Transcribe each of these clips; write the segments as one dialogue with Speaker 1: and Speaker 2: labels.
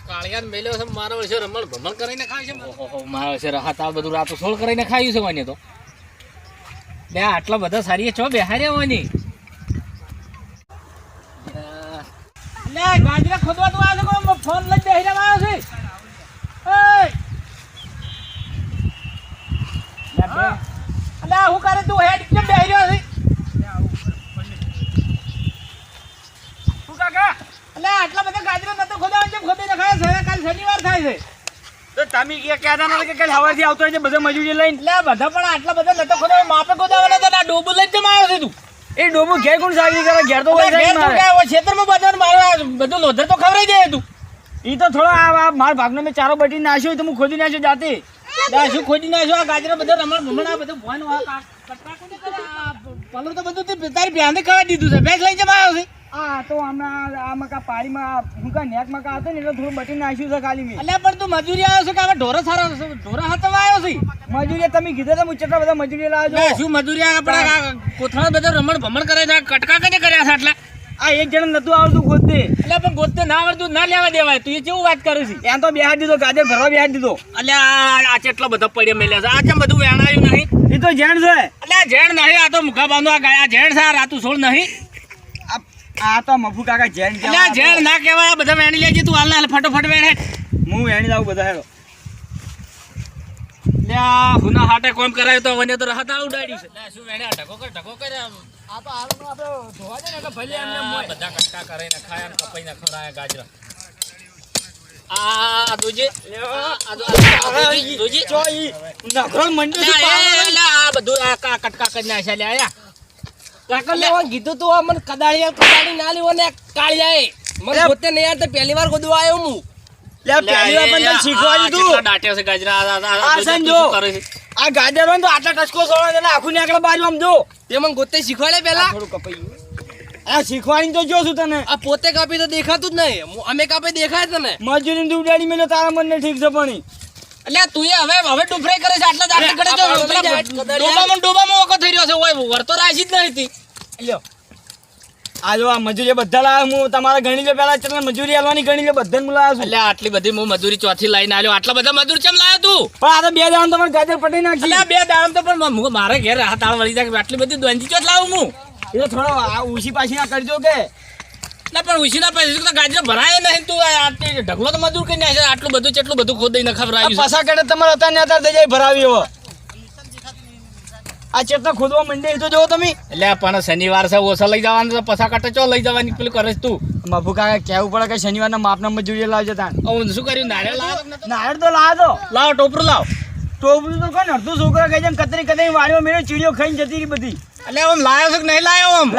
Speaker 1: કાળિયાને મેલ્યો છે મારો વર્ષે રમણ ભમણ કરીને ખાય છે ઓહો મારો વર્ષે રાહત આ બધું રાતો સોળ કરીને ખાયું છે મને તો. બે આટલા બધા સારી છો બેહાર્યા હોય
Speaker 2: ગાજરા ખોદવા તો આવે ફોન લઈ બેહી આવ્યો છે. એય! હું કરે તું હેડ કેમ બેહી રહ્યો છે શું કાકા અલે આટલા બધા ગાજરા નતો ખોદાવા કેમ ખોદી નખાયા છે કાલ શનિવાર થાય છે.
Speaker 3: તો તમે કે કહેતા નતા કે કાલ સવારથી આવતો રહેજે બધા મજૂરી લઈને?
Speaker 2: લે બધા પણ આટલા બધા નતો ખોદાવા માપે ખોદાવાના હતા ડોબું લઈને કેમ આવ્યો છે તું?
Speaker 3: એ ડોબુ ઘેર કોણ સાગરી કરે? ઘેર તો હોય
Speaker 2: ઘેર તું
Speaker 3: મારે.
Speaker 2: ક્યાં હોય? ખેતરમાં બધાને મારો બધું લોધર તો ખવડાવી દે તું.
Speaker 3: એ તો થોડો આ મારા ભાગનો મેં ચારો બટી નાખ્યો તો હું ખોદી નાખ્યો જાતે.
Speaker 2: શું ખોદી નાખ્યો આ ગાજરા બધા રમણ ભમણ બધું ભોન તો બધું તારી ભ્યાને ખવડાવી દીધું છે. ભેંસ લઈ જમા આવ્યો છે?
Speaker 3: આ તો હમણાં આ મકા પાડીમાં હું કા નેક મકા હતો ને એટલે થોડું બટી નાખ્યું છે ખાલી મેં.
Speaker 2: અલ્યા પણ તું મજૂરી આવ્યો છે કે હવે ઢોરો સારો ઢોરો હાથમાં આવ્યો છે.
Speaker 3: મજૂરી તમે કીધું તો હું કેટલા બધા મજૂરી લાવજો.
Speaker 2: લે, શું મજૂરી આ આપણા કોથળા બધા રમણ ભમણ કરે છે? કટકા કને કર્યા છે આટલા?
Speaker 3: આ એક જણ નતું આવતું ગોતે.
Speaker 2: એટલે પણ ગોતે ના આવડતું ના લેવા દેવાય. તું એ કેવું વાત કરે છે?
Speaker 3: ત્યાં તો બેહાડ દીધો ગાજર ભરવા બેહાડી દીધો.
Speaker 2: અલ્યા આ આ બધો પડ્યા મેલ્યા છે? આ કેમ બધું વેણાયું નહીં?
Speaker 3: એ તો જેણ છે.
Speaker 2: અલ્યા ઝેડ નહીં આ તો મુખા બાંધો આ ગાય ઝેડ છે આ રાતું છોડ નહીં.
Speaker 3: આ- તો મફુ કાકા જેણ
Speaker 2: અલ્યા જેન ના કહેવાય બધા વેણી લેજે તું. હાલ હાલ ફટોફટ વેણે
Speaker 3: હું. વેણી લાવું બધા હેડો.
Speaker 2: લ્યા હુના હાટે કોમ કરાય તો વને તો રાહત આ ઉડાડ્યું છે. લ્યા શું વેણે આ કર ટકો કર આ
Speaker 3: તો હાલમાં આપણે ધોવા દે ને કે ભલે
Speaker 2: આ બધા કટકા કરીને ખાયા ને કપાઈને ખવડાયા ગાજરા. આ દોજે. આ દોજે, દોજે.
Speaker 3: ચો નખરો મંડ્યો છે
Speaker 2: લ્યા,
Speaker 3: પાવર.
Speaker 2: આ બધું આ કા- કટકા કરી નાખ્યા. લે આયા.
Speaker 4: કાકા લેવા કીધું તું આ મને કદાળી કદાળી ના લેવો ને કાળિયાએ. મને પોતે નહીં યાર પહેલી વાર ગોદવા આવ્યો હું.
Speaker 3: લે પહેલી વાર પણ તને શીખવા
Speaker 2: આ
Speaker 3: દીધું.
Speaker 2: કેટલા છે ગાજરા આ- તું
Speaker 3: સંજો.
Speaker 2: શું કરે છે?
Speaker 3: આ ગાજર તો આટલા ટચકો સોળો ને આખું નીકળે બાજુ આમ જો.
Speaker 4: તે મને ગોતે શીખવાડે પેલા
Speaker 3: થોડું કપાઈ આ શીખવાની તો જો છું તને?
Speaker 4: આ પોતે કાપી તો દેખાતું જ નહીં. અમે કાપી દેખાય તને.
Speaker 3: મજૂરી ને ઉડાડી મેલો તારા મનને ઠીક છે પણ.
Speaker 2: અલ્યા, તું હવે હવે ડુફરાઈ કરે છે આટલા દાંતે કરે
Speaker 4: કદાળી.
Speaker 2: ડોબામાં ડોબામાં ઓકો થઈ રહ્યો છે ઓય, વરતો રાજી જ નહીં હતી.
Speaker 3: લ્યો. આ જો આ મજૂરી બધા લાવ્યા હું તમારા ગણી લે પેલા ચલ મજૂરી આલવાની ગણી લે બધાને હું લાવ્યો છું.
Speaker 2: અલ્યા, આટલી બધી હું મજૂરી ચોથી લઈને આવ્યો આટલા બધા મજૂર કેમ લાવ્યો તું?
Speaker 3: પણ આ તો બે દાણ તમારે ગાજર પટી નાખી.
Speaker 2: બે દાણ તો પણ મારે ઘેર હાથ આળ વળી જાય આટલી બધી દોંજી ચોથ લાવું હું?
Speaker 3: એ થોડો આ ઉછી પાછી ના કરજો કે.
Speaker 2: ના પણ ઉછીના પૈસા તો ગાજર ભરાય નહીં તું. આ ઢગલો તો મજૂર કરી નાખે આટલું બધું કેટલું બધું ખોદઈને
Speaker 3: આ
Speaker 2: ખવડાવ્યું છે
Speaker 3: પસા કરે તમારે અત્યારે ને અત્યારે દઈ જાય ભરાવી હવે આ ચેતના ખોદવા મંડે તો જોવો તમે.
Speaker 2: એટલે પણ શનિવાર છે ઓછા લઈ જવાનું તો પસા કાંટે ચો લઈ જવાની પેલું કરે તું?
Speaker 3: મફુ કાકા કેવું પડે કે શનિવારના માપના મજૂરી લાવજો તાણ.
Speaker 2: હું શું કર્યું? નારિયેળ લાવ.
Speaker 3: નારિયેળ તો લાવ. દો
Speaker 2: લાવ ટોપરું લાવ.
Speaker 3: ટોપલું તો કોણ અડધું છોકરા ખાઈ જાય કતરી કતરી વાડીમાં મેળો ચીડીઓ ખાઈને જતી રહી બધી
Speaker 2: એટલે આમ લાવ્યો છે કે નહીં લાવ્યો આમ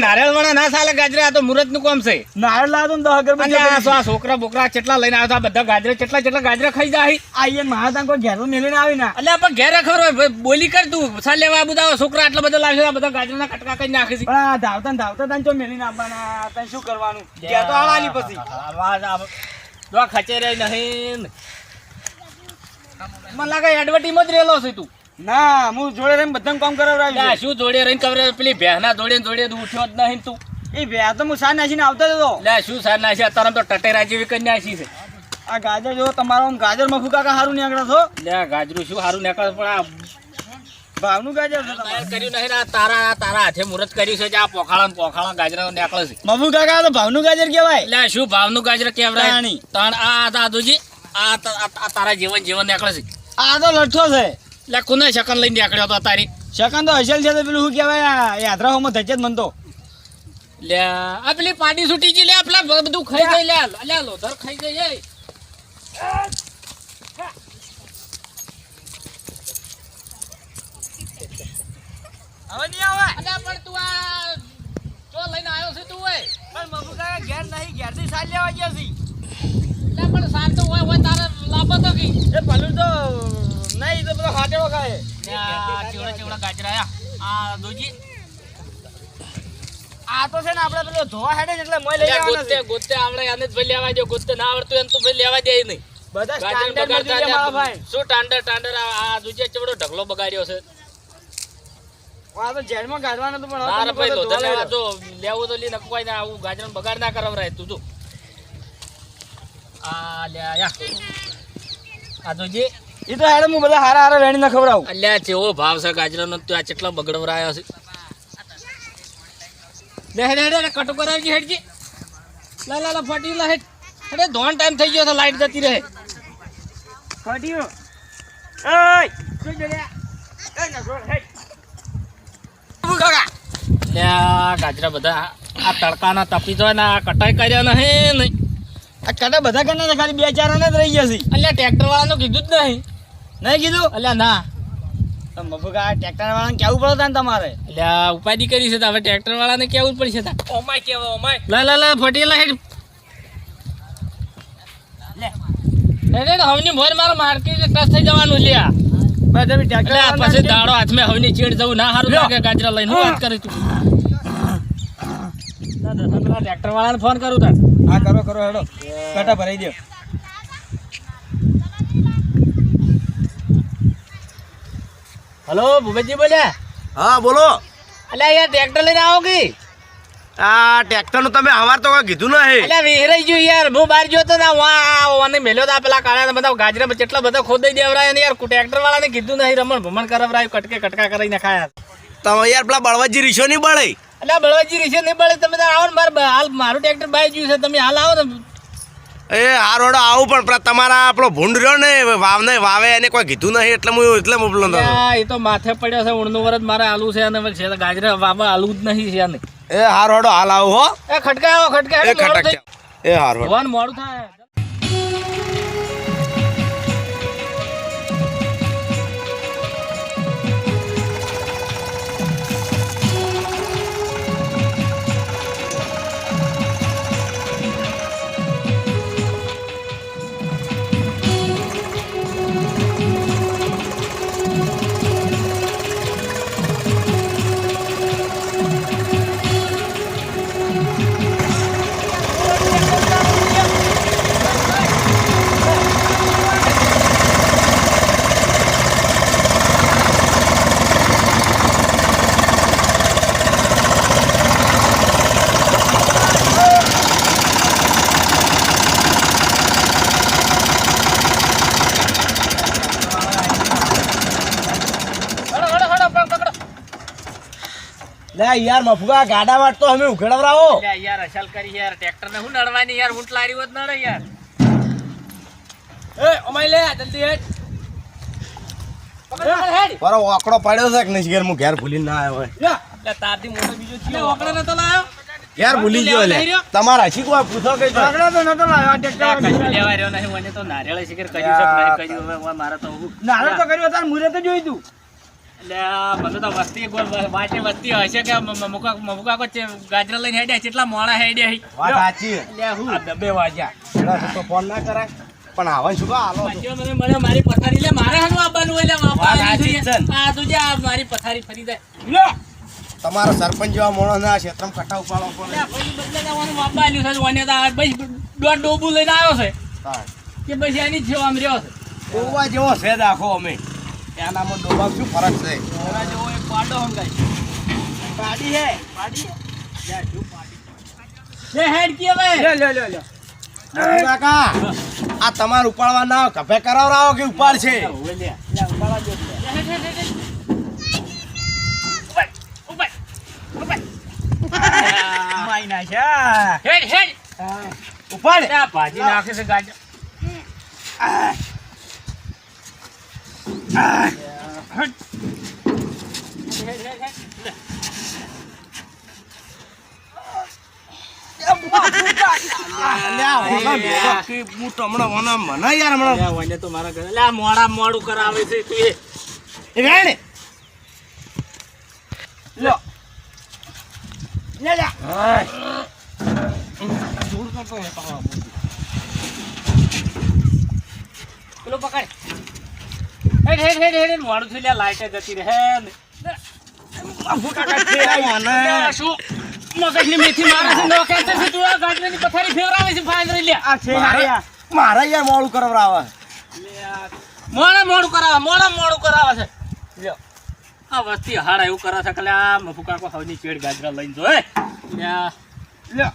Speaker 2: નારિયેળ ના સાલે ગાજરે આ તો મુહૂર્તનું કામ છે
Speaker 3: ને
Speaker 2: અને આ
Speaker 3: અગરબત્તી
Speaker 2: શું આ છોકરા બોકરા કેટલા લઈને આવ્યા હતા બધા ગાજરે કેટલા કેટલા ગાજરા ખાઈ જાય
Speaker 3: મારા ત્યાં કોઈ ઘેર મેળવીને આવી ના
Speaker 2: એટલે પણ ઘેર ખરો બોલી કર તું સા લેવા આ બધા છોકરા આટલા બધા લાવશે બધા બધા ગાજરના કટકા કરી નાખે છે
Speaker 3: પણ આ ધાવતા ધાવતા તાન ચો મેલીને આવવાના તાન શું કરવાનું ઘેર તો આવાની પછી
Speaker 2: આ ખચેરે નહીં મને લાગે એડવર્ટીમાં જ રહેલો છે તું.
Speaker 3: ના હું જોડે રહીને બધાને કામ
Speaker 2: કરાવડાવી
Speaker 3: ના.
Speaker 2: શું જોડે રહીને કવરે પેલી ભેહના જોડે જોડે ઉઠ્યો જ નહીં તું.
Speaker 3: એ ભે તો હું સા નાસીને આવતો હતો.
Speaker 2: લે શું સાર નાસી અત્યારે તો ટટેરા જેવી કરી નાસી છે.
Speaker 3: આ ગાજર જો તમારો ગાજર મફુ કાકા સારું નીકળે છો?
Speaker 2: લે ગાજરું શું સારું નીકળે પણ આ
Speaker 3: ભાવનું ગાજર છે
Speaker 2: કર્યું નહીં આ તારા તારા હાથે મુહૂર્ત કર્યું છે જે આ પોખાળા પોખાળા ગાજરા નીકળે છે.
Speaker 3: મફુ કાકા તો ભાવનું ગાજર કહેવાય.
Speaker 2: લે શું ભાવનું ગાજર
Speaker 3: તાણી.
Speaker 2: તાણ આ દાદુજી આ તારા જીવન જીવન નીકળે છે.
Speaker 3: આ તો લઠ્ઠો છે.
Speaker 2: એટલે કોને શકન લઈને નીકળ્યો હતો તારી?
Speaker 3: શકન તો હસેલ છે તો પેલું શું કહેવાય? આ યાત્રાઓમાં ધજે જ મનતો.
Speaker 2: લે આ પેલી પાડી છૂટી ગઈ લે પેલા બધું ખાઈ ગઈ લે લે લોધર ખાઈ ગઈ એ.
Speaker 3: હવે નહીં આવે.
Speaker 2: અલ્યા પણ તું આ લઈને આવ્યો છે તું એ.
Speaker 3: પણ મફુ કાકા ઘેર નહીં ઘેરથી સાલ લેવા ગયા છે
Speaker 2: સાર તો હોય હોય તારે લાભો તો કી
Speaker 3: એ પલું તો નહીં તો બધો હાટે વખાય
Speaker 2: આ ચેવડા ચેવડા ગાજરા આ. દોજી
Speaker 3: આ તો છે ને આપણે પેલો ધોવા હેડે એટલે મય લઈ આવવાના
Speaker 2: ગોતે
Speaker 3: છે.
Speaker 2: ગોતે આવડે આને જ ભઈ લેવા દે ગોતે ના આવડતું એમ તો ભાઈ લેવા દે નહીં.
Speaker 3: બધા સ્ટાન્ડર્ડ મજૂરી મારા ભાઈ.
Speaker 2: શું ટાંડર ટાંડર આ દૂજે ચેવડો ઢગલો બગાડ્યો છે.
Speaker 3: આ તો જેડમાં કાઢવાનું તો પણ
Speaker 2: ભાઈ
Speaker 3: તો
Speaker 2: લેવા તો લી નકવાય ના આવું ગાજર બગાડ ના કરાવરાય તું જો. આ લ્યા યા આ તો જે
Speaker 3: એ તો હેડે હું બધા હારા હારા વેણીને ખવડાવું.
Speaker 2: અલ્યા ચેવો ભાવ છે ગાજરાનો તો આ કેટલો બગડવરાયો છે. લે હેડ હેડ કટો કરાવજી હેડજી. લા લા લા ફટી લા હેડ. હેડે ધોન ટાઈમ થઈ ગયો તો લાઈટ જતી રહે.
Speaker 3: ફટ્યું. એય શું એ
Speaker 2: ગાજરા બધા આ તડકાના તપી જાય ને આ કટાઈ કર્યા નહીં નહીં.
Speaker 3: કાટા બધા કરના છે ખાલી બે ચાર ને જ રહી ગયા છે.
Speaker 2: અલ્યા ટ્રેક્ટર વાળાનું કીધું જ નહીં.
Speaker 3: નહીં કીધું?
Speaker 2: એટલે ના.
Speaker 3: તો મફુકા ટ્રેક્ટર વાળાને કેવું પડે ને તમારે?
Speaker 2: અલ્યા ઉપાધિ કરી છે તો હવે ટ્રેક્ટર વાળાને કેવું પડશે તા ઓમાય કેવો ઓમાય લા લા લા ફટી લા હેડ. હેડ હવની મોર મારો માર્કેટ ટચ થઈ જવાનું લ્યા એટલે પછી દાડો હાથમાં હવની ચીડ જવું ના સારું લાગે ગાજરા લઈને વાત કરી તું ટ્રેક્ટર વાળાને ફોન કરું તાર
Speaker 3: હા કરો કરો હેડો કાટા ભરાઈ દો
Speaker 2: હલો ભૂપેશજી બોલ્યા
Speaker 5: હા બોલો
Speaker 2: અલ્યા યાર ટ્રેક્ટર લઈને આવો કે
Speaker 5: આ ટ્રેક્ટરનું તમે હવાર તો કીધું નહીં
Speaker 2: અલ્યા વિહરાઈ ગયું યાર હું બહાર ગયો તો ને વાહ અને મેલ્યો તા પેલા કાળા બધા ગાજરા એટલા બધા ખોદાઈ દેવરાય ને યાર ટ્રેક્ટર વાળાને કીધું નહીં રમણ ભમણ કરાવરાયું કટકે કટકા કરી ખાયા
Speaker 5: તમે યાર પેલા બળવાજી રીશો નહીં બળે.
Speaker 2: એટલે બળવાજી રીશો નહીં બળે તમે તાર આવો ને મારે હાલ મારું ટ્રેક્ટર બાઈ ગયું છે તમે હાલ આવો ને.
Speaker 5: એ આ રોડો આવું પણ તમારા આપણો ભૂંડ રહ્યો ને વાવને વાવે એને કોઈ કીધું નહીં એટલે હું એટલે મોકલો
Speaker 2: હા એ તો માથે પડ્યો છે ઊંડનું વરસ મારે આલુ છે અને છે ગાજરે ગાજરા વાવા આલુ જ નહીં છે ને
Speaker 5: એ હાર રોડો હાલ આવું હો.
Speaker 2: એ ખટકા આવો ખટકા
Speaker 5: એ
Speaker 2: હેડો, મોડું
Speaker 5: ખટક
Speaker 2: થઈ-
Speaker 5: એ હાર
Speaker 2: ભગવાન મોડું થાય.
Speaker 3: લે યાર મફુગા ગાડા વાટ તો અમે ઉઘડાવરાવો.
Speaker 2: યાર અસલ કરી યાર. ટ્રેક્ટર ને હું નડવાની યાર? ઊંટ લારી હોત નડે યાર.
Speaker 4: એ અમાઈ લે જલ્દી હેડ.
Speaker 5: મારો ઓકડો પડ્યો છે કે નહીં? ઘેર હું ઘેર ભૂલી ના આવ્યો હોય.
Speaker 4: લે તારથી મોટો બીજો થયો.
Speaker 2: ઓકળો નતો લાયો?
Speaker 5: ઘેર ભૂલી ગયો લે. તમારા હસી કોઈ પૂછો કે
Speaker 3: ઓકડો તો નતો લાયો આ ટ્રેક્ટર
Speaker 2: કશું લેવા રહ્યો નહીં, મને તો નારિયેળ શીખર કર્યું છે કે નહીં કર્યું, હવે મારે તો હું-
Speaker 3: તો કર્યો તાર મુરે તો જોઈ તું
Speaker 2: મને તો વસ્તી વાંચે વસ્તી હશે કે મમુકા ગાજરા લઈને હેડ્યા કેટલા મોડા હેડ્યા.
Speaker 5: વાત સાચી.
Speaker 2: હું?
Speaker 3: આ ડબ્બે
Speaker 5: તો ફોન ના કરાય. પણ હવે શું હાલો
Speaker 2: મને મળ્યો મારી પથારી લે મારે હાનું આવવાનું હોય લે બાપા. આ તું જા મારી પથારી ફરી જાય
Speaker 5: તમારો સરપંચ જેવા મોણસ ના ક્ષેત્રમાં કટા ઉપાડો પણ
Speaker 2: બાપા આલ્યું છે તો દોઢ ડોબું લઈને આવ્યો છે. કે પછી એની જ આમ રહ્યો છે.
Speaker 3: ડોબા જેવો છે દાખો અમે.
Speaker 5: એનામાં ડોબા શું ફરક છે?
Speaker 2: એના જેવો એક પાડો હંગાય.
Speaker 3: પાડી હે
Speaker 2: પાડી જા, શું પાડી? લે હેડ કી હવે.
Speaker 3: લે લે લે
Speaker 5: કાકા આ તમારે ઉપાડવા ના કફે કરાવરાવો કે ઉપાડ છે?
Speaker 2: લે. લે, ઉપાડવા દો. લે, હેડ, હેડ, હેડ. ઉપાડ, ભાજી નાખે છે ગાજર. મોડા મોડું કરાવે છે તું
Speaker 3: લે.
Speaker 2: પેલો પકડ હેડ હેડ હેડ હેડ મોડું થયું લે લાઈટે જતી રહે મારે
Speaker 5: યાર મોડું કરાવરાવે
Speaker 2: મોડા મોડું કરાવે મોડા મોડું કરાવે છે. લ્યો. આ વસ્તી હાડા એવું કરે છે કે આ મફુ કાકો હવની ચેડ ગાજરા લઈને જો લ્યો.